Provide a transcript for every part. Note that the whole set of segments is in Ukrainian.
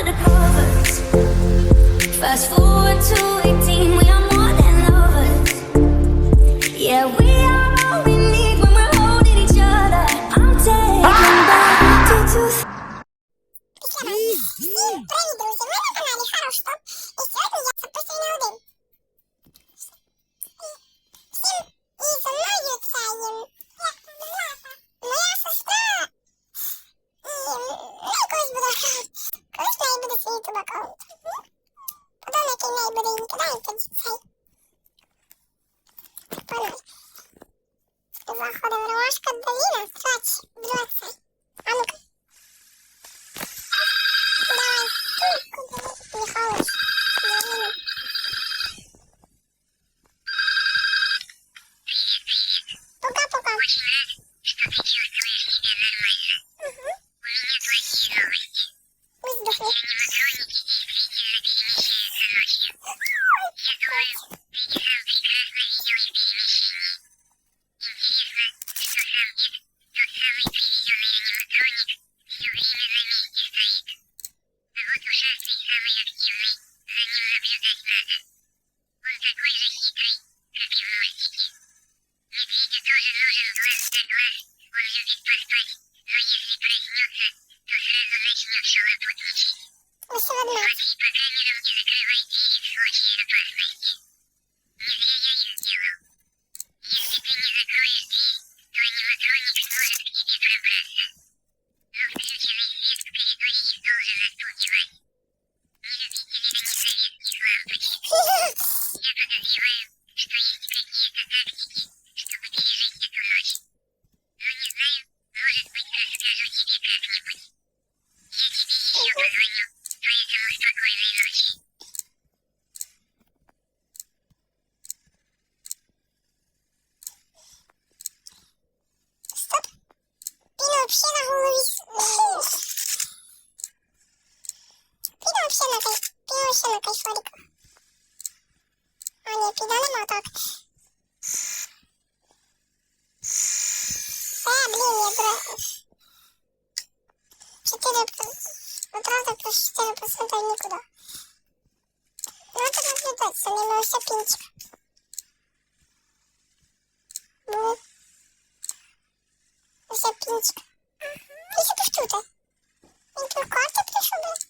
under the covers. Fast forward to заходив Ромашка Доліна, срач 20. Project Green. Э, блин, я про... 4 ну правда плюс 4% никуда. Ну это наблюдать, за не уже принцип. Ну, уже Ага, Если бы что-то. Интро карты пришел бы.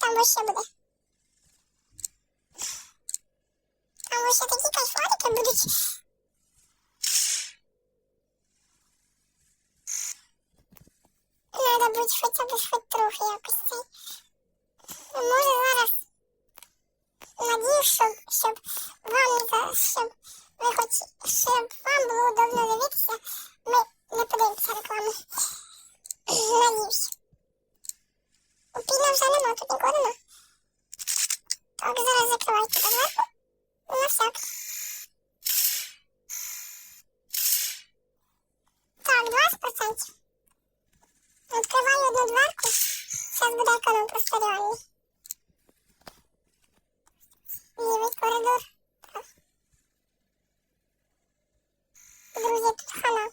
там ще буде. Там ще такі кайфарики будуть. Надо буде хоча б хоч трохи якось цей. Ну, Може зараз надію, щоб, щоб вам щоб ви хоч щоб вам було удобно дивитися. Ми не подивимося реклами. Надіюсь. Пільно вже нема, тут нікого нема. Так, зараз закривайте тут зверху. Ну, на всяк. Так, 20%. Відкриваю одну дверку. Зараз буде економ просто реальний. Лівий коридор. Друзі, тут хана.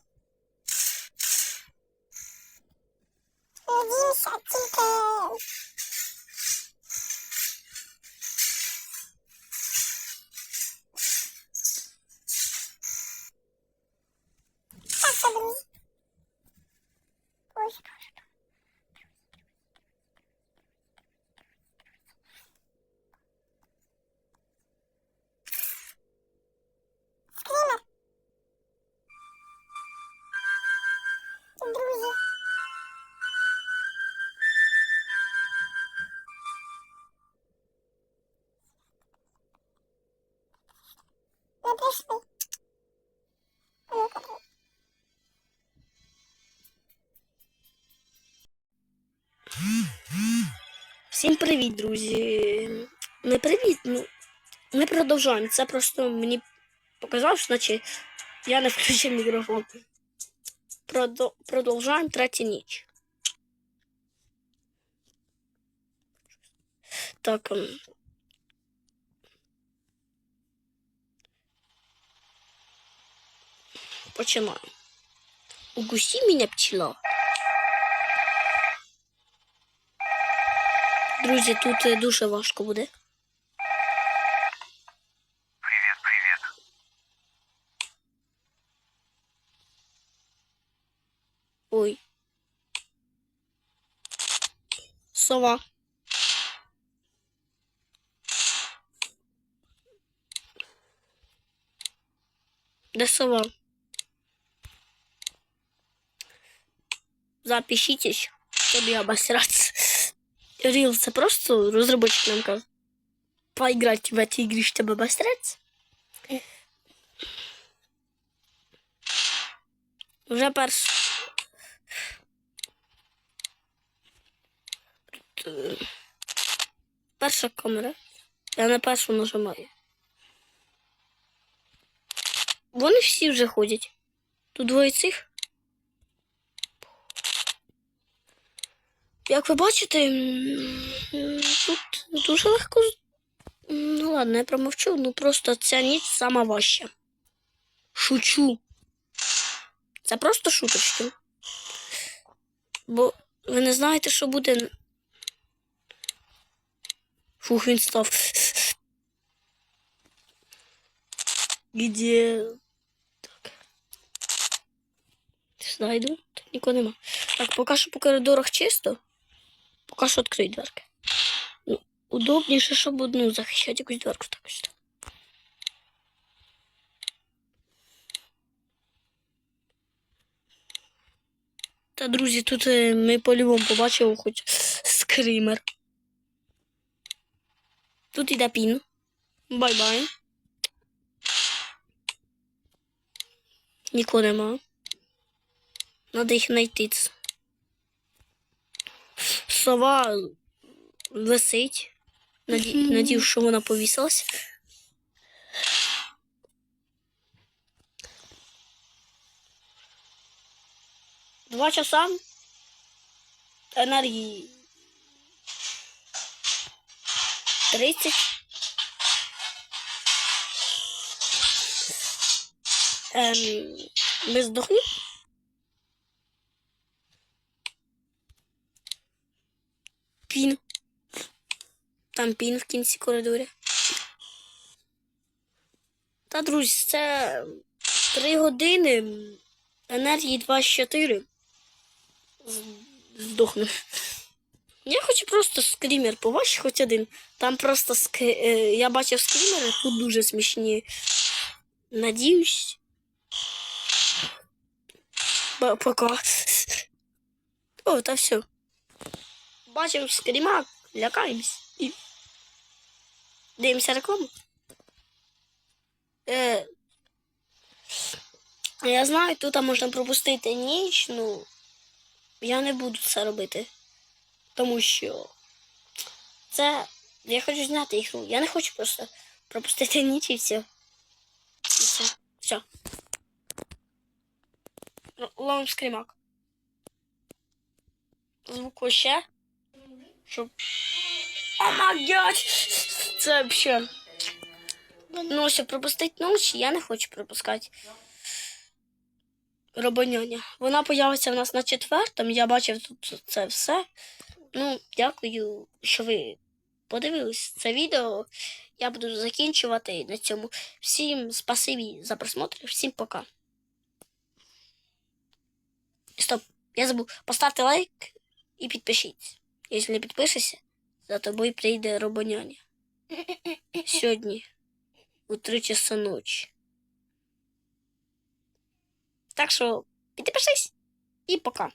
Надіюся, тільки Tchau! Всім привіт, друзі. Не привіт, ну ми продовжуємо. Це просто мені показалось, наче я не включив мікрофон. Продо- Продовжуємо третя ніч. Так. ем. Починаємо. Угусі мене пчела. Друзі, тут е, дуже важко буде. Привет, привет. Ой. Сова. Де сова? Запишитесь, чтобы обосраться. Рил, це просто розробочик нам казав. Поиграть в эти игры, чтобы обосраться. Вже перш. Перша камера. Я на першу нажимаю. Вони всі вже ходять. Тут двоє цих. Як ви бачите, тут дуже легко. Ну ладно, я промовчу, ну просто ця ніч сама важча. Шучу. Це просто шуточки. Бо ви не знаєте, що буде. Фух, він став. Где? Так. Знайду. Тут нікого нема. Так, поки що по коридорах чисто. Поки що відкрий дверки. Ну, удобніше, щоб одну захищати якусь дверку так ось. Та, друзі, тут е, ми по-любому побачили хоч скример. Тут іде пін. Бай-бай. Нікого нема. Надо їх знайти. Сова висить. Наді... Надію, що вона повісилась. Два часа енергії 30. Ем, ми здохнемо. Пін. Там пін в кінці коридорі. Та, друзі, це 3 години енергії 24. З- Здохну. Я хочу просто скрімер, побачиш хоч один. Там просто ск... е, я бачив скрімери, тут дуже смішні. Надіюсь. Пока. О, та все. Бачимо скріма, лякаємось. І... Дивимося рекламу. Е... Я знаю, тут можна пропустити ніч, ну я не буду це робити. Тому що це. Я хочу зняти ігру. Я не хочу просто пропустити ніч і все. І все. Все. Л- Ловим скрімак. Звуку ще. Щоб. О май! Це взагалі. Ну, щоб пропустити ніч, я не хочу пропускати. Робоняня. Вона появиться в нас на четвертому. Я бачив тут це все. Ну, дякую, що ви подивились це відео. Я буду закінчувати на цьому. Всім спасибі за просмотр. Всім пока. Стоп, я забув. Поставте лайк і підпишіться. Якщо не підпишешся, за тобою прийде робоняня. Сьогодні у три часа ночі. Так що підпишись і пока.